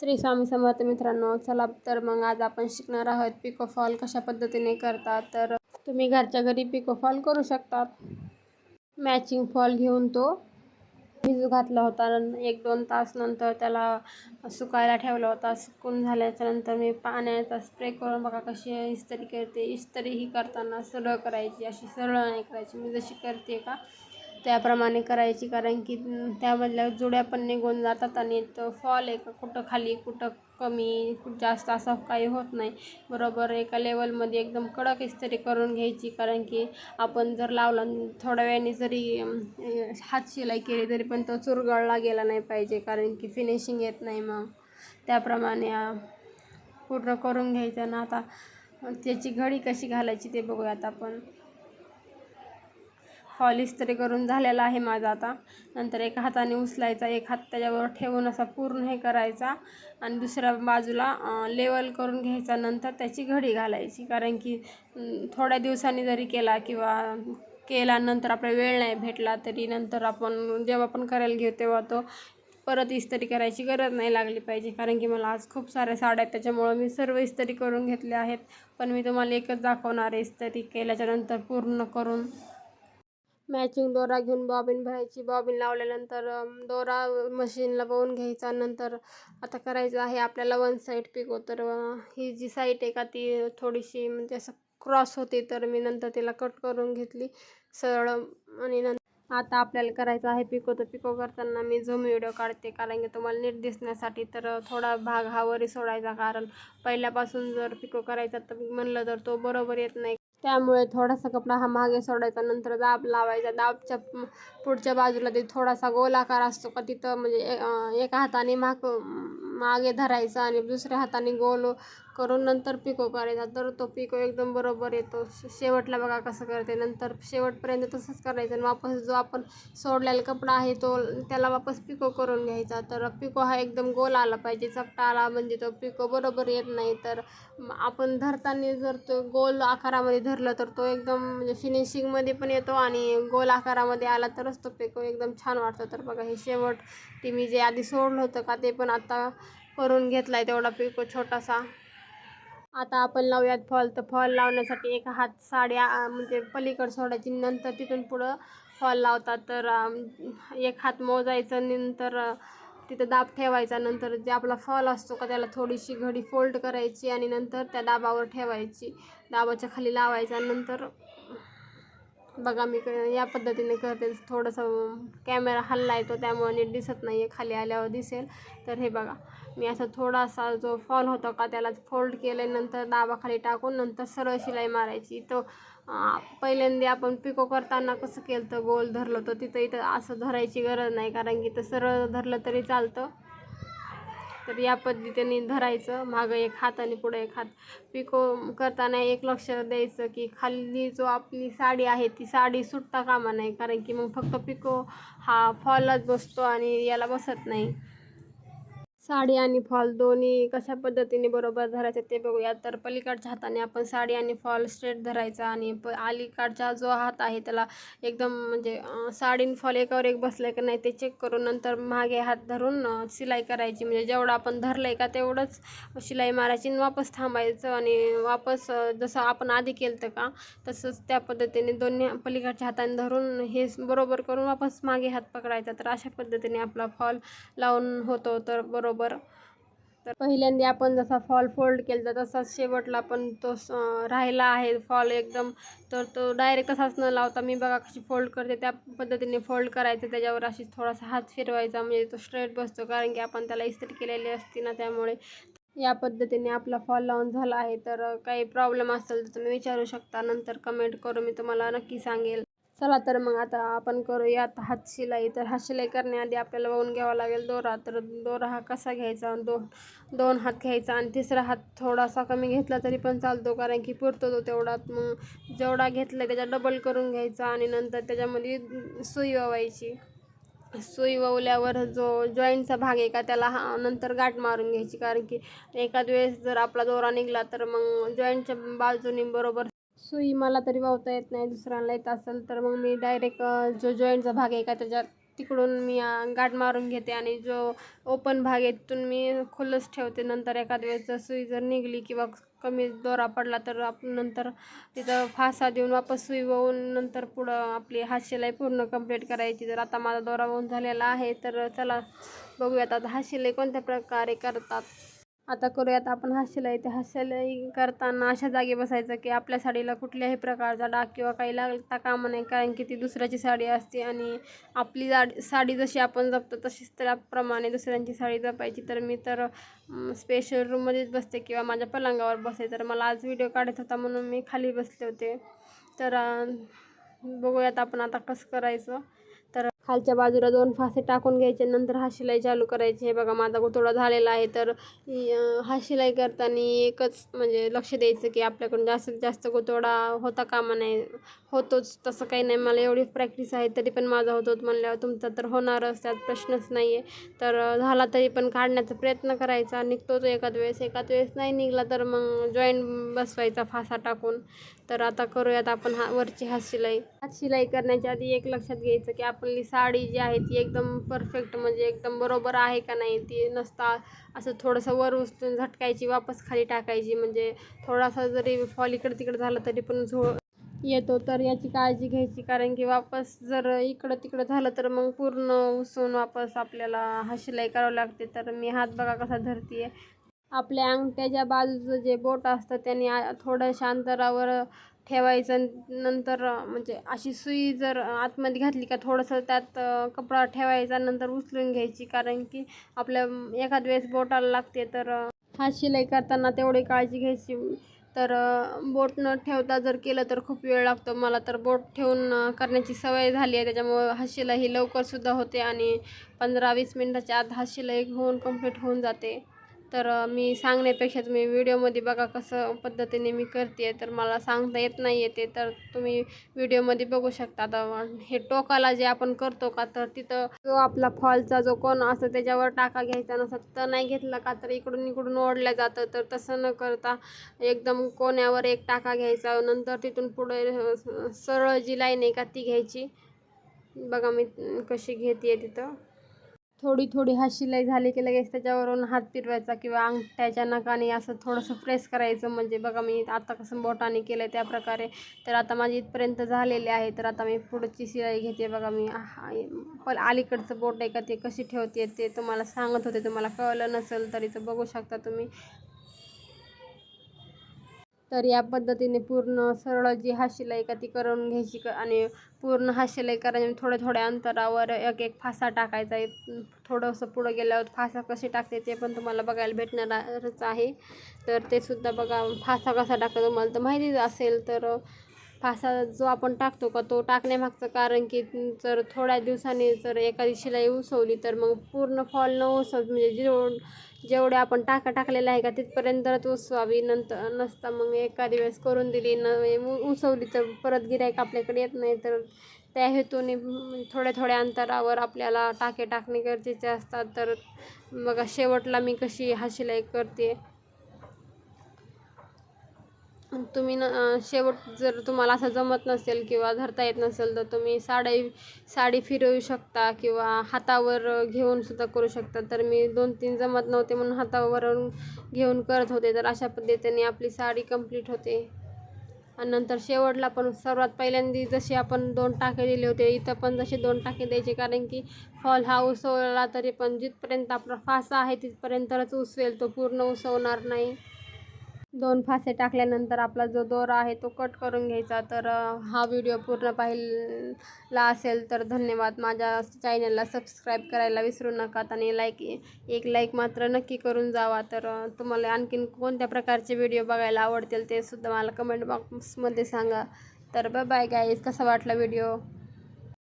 श्री स्वामी समर्थ मित्रांनो चला तर मग आज आपण शिकणार आहोत पिको फॉल कशा पद्धतीने करतात. तर तुम्ही घरच्या घरी पिको फॉल करू शकतात. मॅचिंग फॉल घेऊन तो भिजू घातला होता एक दोन तास नंतर त्याला सुकायला ठेवला होता. सुकून झाल्याच्यानंतर मी पाण्याचा स्प्रे करून बघा कशी इस्त्री करते. इस्त्री ही करताना सरळ करायची अशी सरळ नाही करायची. मी जशी करते का त्याप्रमाणे करायची कारण की त्यामधल्या जुड्या पण निघून जातात आणि तो फॉल एक कुठं खाली कुठं कमी कुठं जास्त असं काही होत नाही. बरोबर एका लेवलमध्ये एकदम कडक इस्त्री करून घ्यायची कारण की आपण जर लावला थोड्या वेळाने जरी हात शिलाई केली तरी पण तो चुरगळला गेला नाही पाहिजे कारण की फिनिशिंग येत नाही मग. त्याप्रमाणे पूर्ण करून घ्यायचं. ना आता त्याची घडी कशी घालायची ते बघूयात आपण. हॉल इस्त्री करून झालेला आहे माझा आता. नंतर एका हाताने उचलायचा एक हात त्याच्यावर ठेवून असा पूर्ण हे करायचा आणि दुसऱ्या बाजूला लेवल करून घ्यायचा. नंतर त्याची घडी घालायची. कारण की थोड्या दिवसांनी जरी केला किंवा केल्यानंतर आपला वेळ नाही भेटला तरी नंतर आपण जेव्हा पण करायला घेऊ तेव्हा तो परत इस्त्री करायची गरज नाही लागली पाहिजे. कारण की मला आज खूप साऱ्या साड्या आहेत त्याच्यामुळं मी सर्व इस्त्री करून घेतल्या आहेत. पण मी तुम्हाला एकच दाखवणार आहे इस्त्री केल्याच्यानंतर पूर्ण करून मॅचिंग दोरा घेऊन बॉबिन भरायची. बॉबिन लावल्यानंतर दोरा मशीनला वळून घ्यायचा नंतर आता करायचं आहे आपल्याला वन साईड पिको तर ही जी साईट आहे का ती थोडीशी म्हणजे असं क्रॉस होते तर मी नंतर तिला कट करून घेतली सरळ आणि नंतर आता आपल्याला करायचं आहे पिको तर पिको करताना मी झूम व्हिडिओ काढते कारण की तुम्हाला नीट दिसण्यासाठी तर थोडा भाग हा वरी सोडायचा कारण पहिल्यापासून जर पिको करायचा तर म्हणलं तर तो बरोबर येत नाही. त्यामुळे थोडासा कपडा हा मागे सोडायचा नंतर दाब लावायचा. दाबच्या पुढच्या बाजूला ते थोडासा गोलाकार असतो का तिथं म्हणजे एका हाताने माग मागे धरायचा आणि दुसऱ्या हाताने गोल करून नंतर पिको करायचा तर तो पिको एकदम बरोबर येतो. शेवटला बघा कसं करते. नंतर शेवटपर्यंत तसंच करायचं आणि वापस जो आपण सोडलेला कपडा आहे तो त्याला वापस पिको करून घ्यायचा. तर पिको हा एकदम गोल आला पाहिजे. चपटा आला म्हणजे तो पिको बरोबर येत नाही. तर आपण धरताना जर तो गोल आकारामध्ये धरलं तर तो एकदम म्हणजे फिनिशिंगमध्ये पण येतो आणि गोल आकारामध्ये आला तरच तो पिको एकदम छान वाटतो तर बघा हे शेवट ते मी जे आधी सोडलं होतं का ते पण आता करून घेतला आहे तेवढा पिको छोटासा. आता आपण लावूयात फॉल. तर फॉल लावण्यासाठी एक हात साड्या म्हणजे पलीकड सोडायची. नंतर तिथून पुढं फॉल लावतात. तर एक हात मोजायचं नंतर तिथं दाब ठेवायचा. नंतर जे आपला फॉल असतो का त्याला थोडीशी घडी फोल्ड करायची आणि नंतर त्या दाबावर ठेवायची. दाबाच्या खाली लावायचा. नंतर बघा मी या पद्धतीने करते. थोडंसं कॅमेरा हल्ला येतो त्यामुळे नीट दिसत नाही आहे खाली आल्यावर दिसेल. तर हे बघा. मी असं थोडासा जो फॉल होता का त्याला फोल्ड केल्यानंतर दाबाखाली टाकून नंतर सरळ शिलाई मारायची. तो पहिल्यांदा आपण पिको करताना कसं केलं तर गोल धरलं तर तिथं इथं असं धरायची गरज नाही कारण की तर सरळ धरलं तरी चालतं. तर या पद्धतीने धरायचं मागं एक हात आणि पुढे एक हात. पिको करताना एक लक्ष द्यायचं की खाली जो आपली साडी आहे ती साडी सुटता कामा नाही कारण की मग फक्त पिको हा फॉलच बसतो आणि याला बसत नाही. साडी आणि फॉल दोन्ही कशा पद्धतीने बरोबर धरायचे ते बघूया. तर पलीकडच्या हाताने आपण साडी आणि फॉल स्ट्रेट धरायचा आणि प अलीकडचा जो हात आहे त्याला एकदम म्हणजे साडी फॉल एकावर एक बसलं का नाही ते चेक करून नंतर मागे हात धरून शिलाई करायची. म्हणजे जेवढं आपण धरलं आहे का तेवढंच शिलाई मारायची आणि वापस थांबायचं आणि वापस जसं आपण आधी केलं का तसंच त्या पद्धतीने दोन्ही पलीकडच्या हाताने धरून हे बरोबर करून वापस मागे हात पकडायचा. तर अशा पद्धतीने आपला फॉल लावून होतो. तर बरोबर बरोबर तर पहिल्यांदा आपण जसा फॉल फोल्ड केला तर तसाच शेवटला पण तो राहिला आहे. फॉल एकदम तर तो डायरेक्ट तसाच न लावता मी बघा कशी फोल्ड करते. त्या पद्धतीने फोल्ड करायचं. त्याच्यावर अशी थोडासा हात फिरवायचा. म्हणजे तो स्ट्रेट बसतो. कारण की आपण त्याला इस्त्री केलेली असते ना त्यामुळे. या पद्धतीने आपला फॉल लावून झाला आहे. तर काही प्रॉब्लेम असेल तर तुम्ही विचारू शकता. नंतर कमेंट करून मी तुम्हाला नक्की सांगेल. चला तर मग आता आपण करूयात हात शिलाई. तर हात शिलाई करण्याआधी आपल्याला वाहून घ्यावा लागेल दोरा. तर दोरा हा कसा घ्यायचा? दोन दोन हात घ्यायचा आणि तिसरा हात थोडासा कमी घेतला तरी पण चालतो कारण की पुरतो तो तेवढा. मग जेवढा घेतला त्याच्या डबल करून घ्यायचा आणि नंतर त्याच्यामध्ये सुई वावायची सुई ववल्यावर जो जॉईंटचा भाग आहे का त्याला हा नंतर गाठ मारून घ्यायची कारण की एखाद वेळेस जर आपला दोरा निघाला तर मग जॉईंटच्या बाजूने बरोबर सुई मला तरी वावता येत नाही दुसऱ्यांना येत असेल तर मग मी डायरेक्ट जो जॉईंटचा भाग आहे का त्याच्यात तिकडून मी गाठ मारून घेते आणि जो ओपन भाग आहे तिथून मी खुलंच ठेवते. नंतर एखाद वेळेस जर सुई जर निघली किंवा कमी दोरा पडला तर आपण नंतर तिथं फासा देऊन वापस सुई वाहून नंतर पुढं आपली हात शिलाई पूर्ण कंप्लीट करायची. जर आता माझा दोरा वाहून झालेला आहे तर चला बघूयात आता हात शिलाई कोणत्या प्रकारे करतात. आता करूयात आपण हात शिलाई ते हात शिलाई करताना अशा जागी बसायचं की आपल्या साडीला कुठल्याही प्रकारचा डाग किंवा काही लागता कामा नाही कारण की ती दुसऱ्याची साडी असते आणि आपली साडी साडी जशी आपण जपतो तशीच त्याप्रमाणे दुसऱ्यांची साडी जपायची. तर मी तर स्पेशल रूममध्येच बसते किंवा माझ्या पलंगावर बसते. तर मला आज व्हिडिओ काढत होता म्हणून मी खाली बसले होते. तर बघूयात आपण आता कसं करायचं. खालच्या बाजूला दोन फासे टाकून घ्यायचे नंतर हा शिलाई चालू करायची. हे बघा माझा थोडा झालेला आहे. तर हा शिलाई करताना एकच म्हणजे लक्ष द्यायचं की आपल्याकडून जास्तीत जास्त गोतोडा होता कामा नाही होतोच तसं काही नाही. मला एवढी प्रॅक्टिस आहे तरी पण माझा होतो. म्हणल्यावर तुमचा तर होणारच त्यात प्रश्नच नाही आहे तर झाला तरी पण काढण्याचा प्रयत्न करायचा. निघतोच एकाच वेळेस. एकाच वेळेस नाही निघला तर मग जॉईंट बसवायचा फासा टाकून. तर आता करूयात आपण हा वरची हात शिलाई. हात शिलाई करण्याच्या आधी एक लक्षात घ्यायचं की आपली साडी जी आहे ती एकदम परफेक्ट म्हणजे एकदम बरोबर आहे का नाही? ती नसता असं थोडंसं वर उचलून झटकायची वापस खाली टाकायची म्हणजे थोडासा जरी फॉल इकडं तिकडं झालं तरी पण झो येतो. तर याची काळजी घ्यायची कारण की वापस जर इकडं तिकडं झालं तर मग पूर्ण उसून वापस आपल्याला हा शिलाई करावं लागते. तर मी हात बघा कसा धरते आपल्या अंगठ्याच्या बाजूचं जे बोट असतं त्याने आ- थोड्याशा अंतरावर ठेवायचं नंतर म्हणजे अशी सुई जर आतमध्ये घातली का थोडंसं त्यात कपडा ठेवायचा नंतर उचलून घ्यायची. कारण की आपल्या एखाद वेळेस बोटाला लागते तर हात शिलाई करताना तेवढी काळजी घ्यायची. तर बोट न ठेवता जर केलं तर खूप वेळ लागतो. मला तर बोट ठेवून करण्याची सवय झाली आहे. त्याच्यामुळं हात शिलाई ही लवकरसुद्धा होते आणि पंधरा वीस मिनटाच्या आत हात शिलाई होऊन कंप्लीट होऊन जाते. तर मी सांगण्यापेक्षा तुम्ही व्हिडिओमध्ये बघा कसं पद्धतीने मी करते आहे. तर मला सांगता येत नाही येते तर तुम्ही व्हिडिओमध्ये बघू शकता. आता हे टोकाला जे आपण करतो का तर तिथं जो आपला फॉलचा जो कोण असतो त्याच्यावर टाका घ्यायचा नसतं तिथं नाही घेतला का तर इकडून इकडून ओढलं जातं. तर तसं न करता एकदम कोण्यावर एक टाका घ्यायचा. नंतर तिथून पुढे सरळ जी लाईन आहे का ती घ्यायची. बघा मी कशी घेते तिथं. थोडी थोडी हा शिलाई झाली की लगेच त्याच्यावरून हात फिरवायचा किंवा अंगठ्याच्या नकाने असं थोडंसं प्रेस करायचं. म्हणजे बघा मी आता कसं बोटाने केलं आहे त्या प्रकारे. तर आता माझी इथपर्यंत झालेले आहे. तर आता मी पुढची शिलाई घेते. बघा मी पण अलीकडचं बोट आहे का ते कशी ठेवते ते तुम्हाला सांगत होते. तुम्हाला कळलं नसेल तरी तर बघू शकता तुम्ही. तर या पद्धतीने पूर्ण सरळ जी हाशीलाई शिलाई का ती करून घ्यायची क आणि पूर्ण हाशीलाई शिलाई करायची थोड्या थोड्या अंतरावर एक एक फासा टाकायचा आहे. थोडंसं पुढं गेल्यावर फासा कसे टाकते ते पण तुम्हाला बघायला भेटणारच आहे. तर ते सुद्धा बघा फासा कसा टाकतो तुम्हाला तर माहितीच असेल तर फासा जो आपण टाकतो का तो टाकण्यामागचं कारण की जर थोड्या दिवसांनी जर एखादी शिलाई उसवली तर मग पूर्ण फॉल न उसव म्हणजे जेव जेवढे आपण टाका टाकलेलं आहे का तिथपर्यंतच उसवावी नंतर नसता मग एखादी वेळेस करून दिली न उसवली तर परत गिरायक आपल्याकडे येत नाही. तर त्या हेतूने थोड्या थोड्या अंतरावर आपल्याला टाके टाकणे गरजेचे असतात. तर बघा शेवटला मी कशी हा शिलाई करते तुम्ही न शेवट जर तुम्हाला असं जमत नसेल किंवा धरता येत नसेल तर तुम्ही साडी साडी फिरवू शकता किंवा हातावर घेऊन सुद्धा करू शकता. तर मी दोन तीन जमत नव्हते म्हणून हातावरून घेऊन करत होते. तर अशा पद्धतीने आपली साडी कंप्लीट होते. आणि नंतर शेवटला पण सर्वात पहिल्यांदी जसे आपण दोन टाके दिले होते इथं पण जसे दोन टाके द्यायचे. कारण की फॉल हा उसवला तरी पण जिथपर्यंत आपला फासा आहे तिथपर्यंतच उसवेल तो पूर्ण उसवणार नाही. दोन फासे टाकल्यानंतर आपला जो दोरा आहे तो कट करून घ्यायचा. तर हा व्हिडिओ पूर्ण पाहिला असेल तर धन्यवाद. माझ्या चॅनलला सबस्क्राईब करायला विसरू नका आणि लाईक एक लाईक मात्र नक्की करून जावा. तर तुम्हाला आणखीन कोणत्या प्रकारचे व्हिडिओ बघायला आवडतील ते सुद्धा मला कमेंट बॉक्समध्ये सांगा. तर बाय बाय गाईज कसा वाटला व्हिडिओ?